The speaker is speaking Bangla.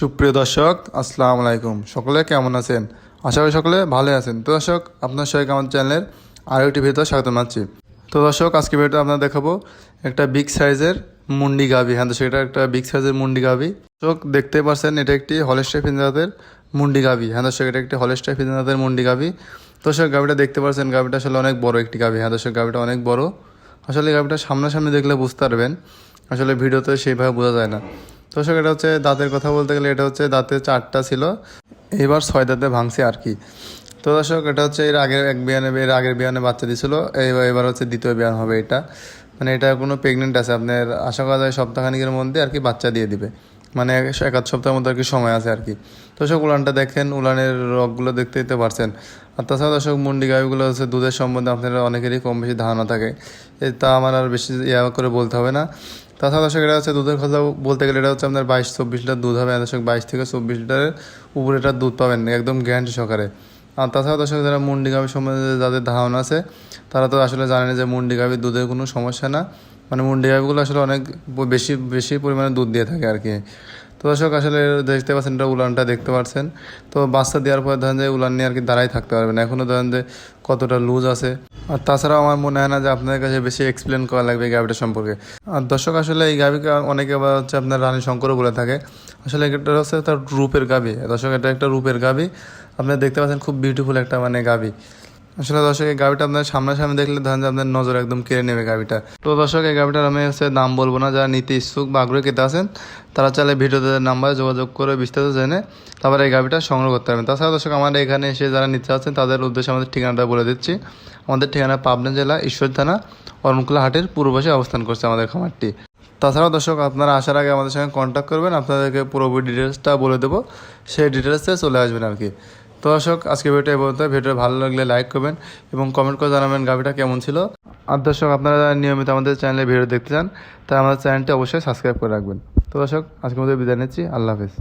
সুপ্রিয় দর্শক, আসসালামু আলাইকুম। সকলে কেমন আছেন? আশা করি সকলে ভালো আছেন। তো দর্শক আপনার সবাইকে আমার চ্যানেলের আরও একটি ভিডিও স্বাগত জানাচ্ছি। তো দর্শক, আজকে ভিডিওটা আপনার দেখাবো একটা বিগ সাইজের মুন্ডি গাভি। হ্যাঁ দর্শক, এটা একটা বিগ সাইজের মুন্ডি গাভি। দর্শক দেখতে পাচ্ছেন, এটা একটি হলেস্টাই ফিনজাতের মুন্ডি গাভি। হ্যাঁ দর্শক, এটা একটি হলেস্টাই ফিনজাতের মুন্ডি গাভি। দর্শক, গাভিটা দেখতে পাচ্ছেন, গাভিটা আসলে অনেক বড় একটি গাভি। হ্যাঁ দর্শক, গাভিটা অনেক বড়। আসলে গাভিটা সামনাসামনি দেখলে বুঝতে পারবেন। আসলে ভিডিওতে সেইভাবে বোঝা যায় না। দর্শক, এটা হচ্ছে দাঁতের কথা বলতে গেলে এটা হচ্ছে দাঁতে চারটা ছিল। এবার ছয় দাঁতে ভাঙছে আর কি। তো দর্শক, এটা হচ্ছে এর আগের এক বিয়ানে, এর আগের বিয়ানে বাচ্চা দিছিল এবার হচ্ছে দ্বিতীয় বিয়ান হবে এটা। মানে এটা কোনো প্রেগনেন্ট আছে। আপনার আশা করা যায় সপ্তাহখানিকের মধ্যে আর কি বাচ্চা দিয়ে দিবে। মানে এক আধ সপ্তাহের মধ্যে আর কি সময় আছে আর কি। দর্শক, উলানটা দেখেন, উলানের রগগুলো দেখতে দিতে পারছেন। আর তাছাড়া দর্শক, মুন্ডি গাভিগুলো হচ্ছে দুধের সম্বন্ধে আপনারা অনেকেরই কম বেশি ধারণা থাকে। তা আমার আর বেশি ইয়া করে বলতে হবে না। তাছাড়া দর্শক, এটা হচ্ছে দুধের কথা বলতে গেলে এটা হচ্ছে আপনার বাইশ, চব্বিশ লিটার দুধ হবে। দর্শক, বাইশ থেকে চব্বিশ লিটারের উপরে এটা দুধ পাবেন, একদম গ্যারান্টি সহকারে। আর তাছাড়া দর্শক, যারা মুন্ডি গাভি সম্বন্ধে যাদের ধারণা আছে, তারা তো আসলে জানেন যে মুন্ডি গাভির দুধের কোনো সমস্যা না। মানে মুন্ডি গাভিগুলো আসলে অনেক বেশি বেশি পরিমাণে দুধ দিয়ে থাকে আর কি। তো দর্শক, আসলে দেখতে পাচ্ছেন এটা উলানটা দেখতে পাচ্ছেন। তো বাচ্চা দেওয়ার পর ধরেন যে উলান নিয়ে আর কি দাঁড়াই থাকতে পারবেন এখনও ধরেন যে কতটা লুজ আছে। আর তাছাড়াও আমার মনে হয় না যে আপনাদের কাছে বেশি এক্সপ্লেন করা লাগবে এই গাভিটা সম্পর্কে। আর দর্শক, আসলে এই গাভিকে অনেকে আবার হচ্ছে আপনার রানী শঙ্করও বলে থাকে। আসলে এটা হচ্ছে তার রূপের গাভি দর্শক, এটা একটা রূপের গাভি আপনারা দেখতে পাচ্ছেন খুব বিউটিফুল একটা মানে গাভি আসলে দর্শক, এই গাভিটা আপনার সামনাসামনি দেখলে ধরেন যে আপনার নজর একদম কেড়ে নেবে গাড়িটা। তো দর্শক, এই গাড়িটার আমি হচ্ছে দাম বলব না, যারা নিতে ইচ্ছুক বা আগ্রহী কেতে আছেন, তারা চাইলে ভিডিওতে নাম্বারে যোগাযোগ করে বিস্তারিত জেনে তারপরে এই গাড়িটা সংগ্রহ করতে পারবেন। তাছাড়া দর্শক, আমাদের এখানে এসে যারা নিতে আছেন তাদের উদ্দেশ্যে আমাদের ঠিকানাটা বলে দিচ্ছি। আমাদের ঠিকানা পাবনা জেলা, ঈশ্বর থানা, অরণকুলা হাটের পূর্ব পাশে অবস্থান করছে আমাদের খামারটি। তাছাড়াও দর্শক, আপনারা আসার আগে আমাদের সঙ্গে কন্ট্যাক্ট করবেন। আপনাদেরকে পুরোপুরি ডিটেলসটা বলে দেবো। সেই ডিটেলসে চলে আসবেন আর কি। তো দর্শক, আজকে ভিডিওটা বলতে ভিডিও ভালো লাগলে লাইক করবেন এবং কমেন্ট করে জানাবেন গাভিটা কেমন ছিল। আর দর্শক, আপনারা নিয়মিত আমাদের চ্যানেলে ভিডিও দেখতে চান, তারা আমাদের চ্যানেলটি অবশ্যই সাবস্ক্রাইব করে রাখবেন। তো দর্শক, আজকের মধ্যে বিদায় নিচ্ছি। আল্লাহ হাফেজ।